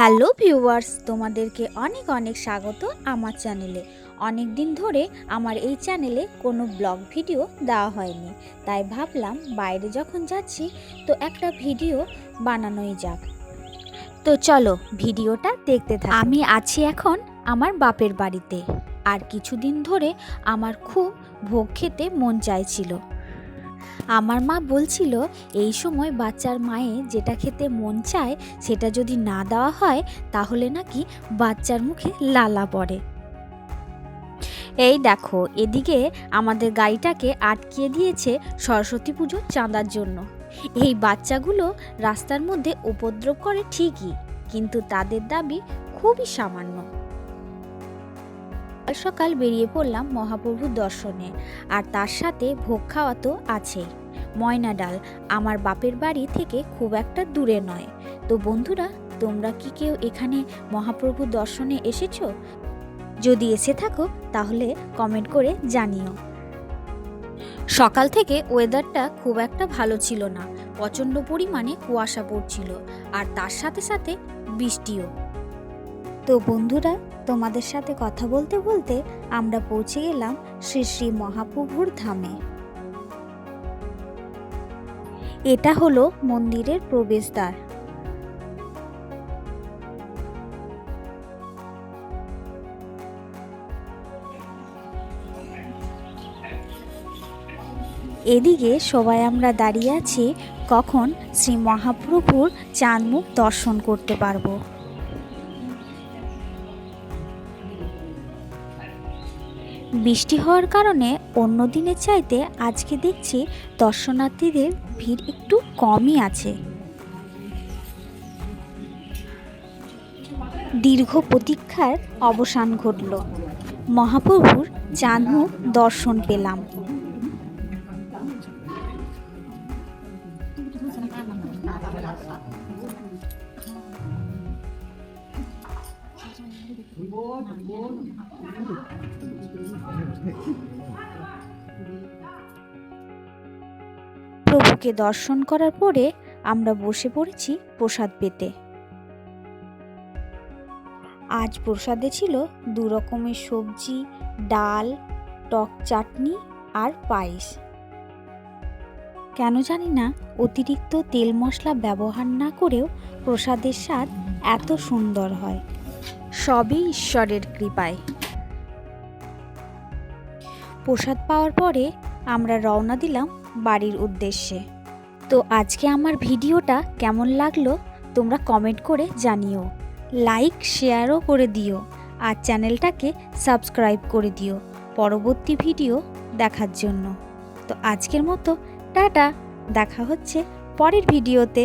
Hello viewers, তোমাদেরকে অনেক অনেক স্বাগত আমার চ্যানেলে। অনেক দিন ধরে আমার এই চ্যানেলে কোনো ব্লগ ভিডিও দেওয়া হয়নি, তাই ভাবলাম বাইরে যখন যাচ্ছি তো একটা ভিডিও বানানোই যাক। তো চলো ভিডিওটা দেখতে থাক। আমি আছি এখন আমার বাপের বাড়িতে। আর কিছুদিন ধরে আমার খুব ভোগ খেতে মন চাইছিল। আমার মা বলছিল, এই সময় বাচ্চার মায়ে যেটা খেতে মন চায় সেটা যদি না দেওয়া হয়, তাহলে নাকি বাচ্চার মুখে লালা পড়ে। এই দেখো, এদিকে আমাদের গাড়িটাকে আটকিয়ে দিয়েছে সরস্বতী পুজোর চাঁদার জন্য। এই বাচ্চাগুলো রাস্তার মধ্যে উপদ্রব করে ঠিকই, কিন্তু তাদের দাবি খুবই সামান্য। সকাল সকাল বেরিয়ে পড়লাম মহাপ্রভুর দর্শনে, আর তার সাথে ভোগ খাওয়া তো আছেই। ময়না ডাল আমার বাপের বাড়ি থেকে খুব একটা দূরে নয়। তো বন্ধুরা, তোমরা কি কেউ এখানে মহাপ্রভু দর্শনে এসেছ? যদি এসে থাকো, তাহলে কমেন্ট করে জানিও। সকাল থেকে ওয়েদারটা খুব একটা ভালো ছিল না, প্রচণ্ড পরিমাণে কুয়াশা পড়ছিল, আর তার সাথে সাথে বৃষ্টিও। তো বন্ধুরা, তোমাদের সাথে কথা বলতে বলতে আমরা পৌঁছে গেলাম শ্রী শ্রী মহাপ্রভুর ধামে। এটা হলো মন্দিরের প্রবেশদ্বার। এদিকে সবাই আমরা দাঁড়িয়ে আছি, কখন শ্রী মহাপ্রভুর চাঁদমুখ দর্শন করতে পারব। বৃষ্টি হওয়ার কারণে অন্য দিনের চাইতে আজকে দেখছি দর্শনার্থীদের ভিড় একটু কমই আছে। দীর্ঘ প্রতীক্ষার অবসান ঘটল। মহাপ্রভুর চাঁদমুখ দর্শন পেলাম। প্রভুকে দর্শন করার পরে আমরা বসে পড়েছি প্রসাদ পেতে। আজ প্রসাদে ছিল দু রকমের সবজি, ডাল, টক চাটনি আর পায়েস। কেন জানি না অতিরিক্ত তেল মশলা ব্যবহার না করেও প্রসাদের স্বাদ এত সুন্দর হয়। সবই ঈশ্বরের কৃপায়। প্রসাদ পাওয়ার পরে আমরা রওনা দিলাম বাড়ির উদ্দেশ্যে। তো আজকে আমার ভিডিওটা কেমন লাগল তোমরা কমেন্ট করে জানিও। লাইক, শেয়ারও করে দিও আর চ্যানেলটাকে সাবস্ক্রাইব করে দিও পরবর্তী ভিডিও দেখার জন্য। তো আজকের মতো, টাটা। দেখা হচ্ছে পরের ভিডিওতে।